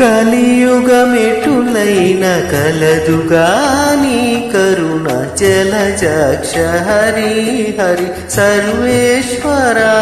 కలియుగమెటులైన కలదుగాని కరుణ జలజాక్ష హరి హరి సర్వేశ్వరా.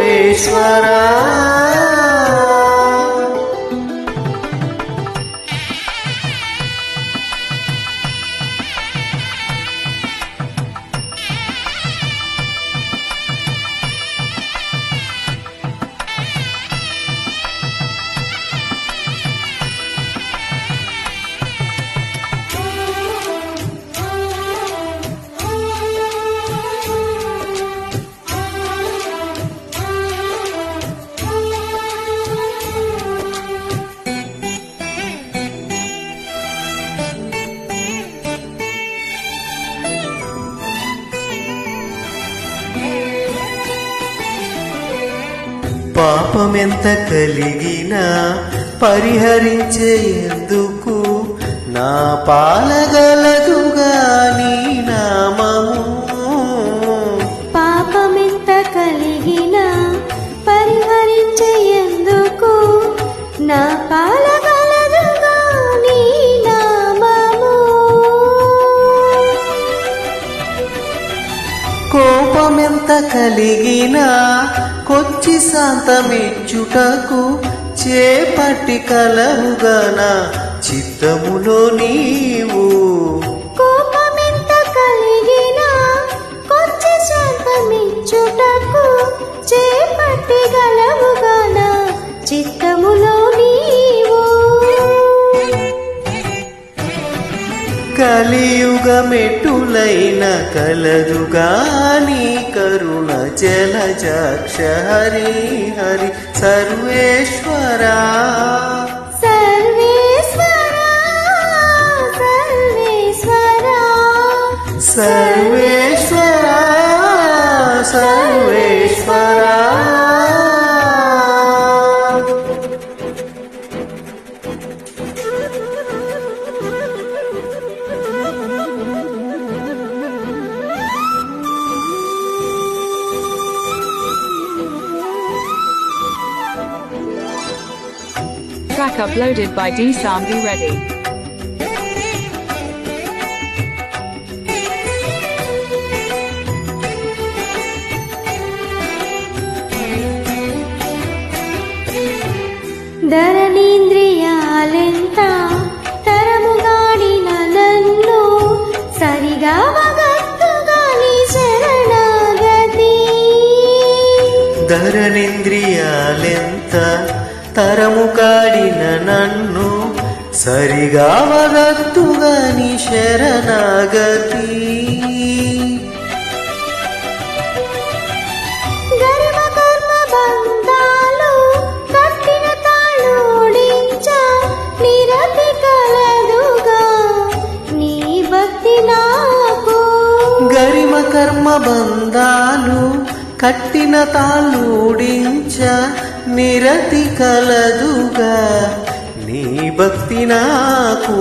సర్వేశ్వరా పాపమెంత కలిగినా పరిహరించేందుకు నా పాలగలదుగా నీ నామము. పాపమెంత కలిగిన పరిహరించేందుకు నా పాలగలదుగా నీ నామము. కోపమెంత కలిగినా కొచ్చి శాంతమిచ్చుటకు చేపట్టి కలవుగన చిత్తములో నీవు. కోపమెంత కలిగిన కొంచె శాంతమిచ్చుటకు చేపట్టి గలవుగాన చిత్తములో కలియుగమెటులైన కలదుగాని కరుణ జలజాక్ష హరి హరి. సర్వేశ్వరా. సర్వేశ్వరా సర్వేశ్వరా. సర్వేశ్వరా Track uploaded by D Be Ready. ధరణీంద్రియాలెంత తరముగాడిన నన్ను సరిగా వగత్తుగాని శరణాగతి ధరణింద్రియాలెంత తరము కాడిన నన్ను సరిగా వదత్తుగని శరణాగతి. గరిమ కర్మ బంధాలు కట్టిన తాళూడించ నిరతి కలదుగా నీ భక్తి నాకు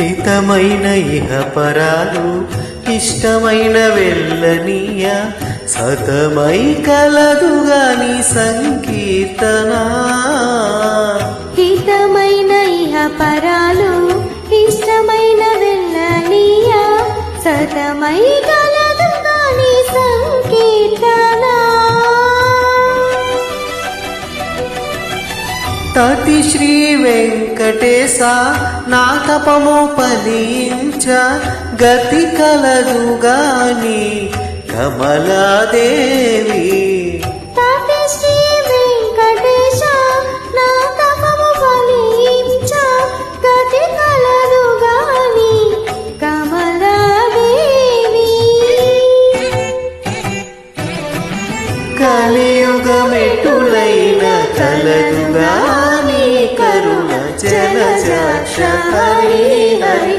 హితమైన ఇహపరాలు ఇష్టమైన వెళ్ళనీయ సతమై కలదుగాని సంకీర్తన. హితమైన ఇహ పరాలు ఇష్టమైన వెళ్ళనీయ సతమై కలదు సంకీర్తన. తతి శ్రీ వెంకటేశ నా తపము ఫలించ గతి కలదుగాని కమలాదేవి. తాత శ్రీ జలజాక్ష హరి హరి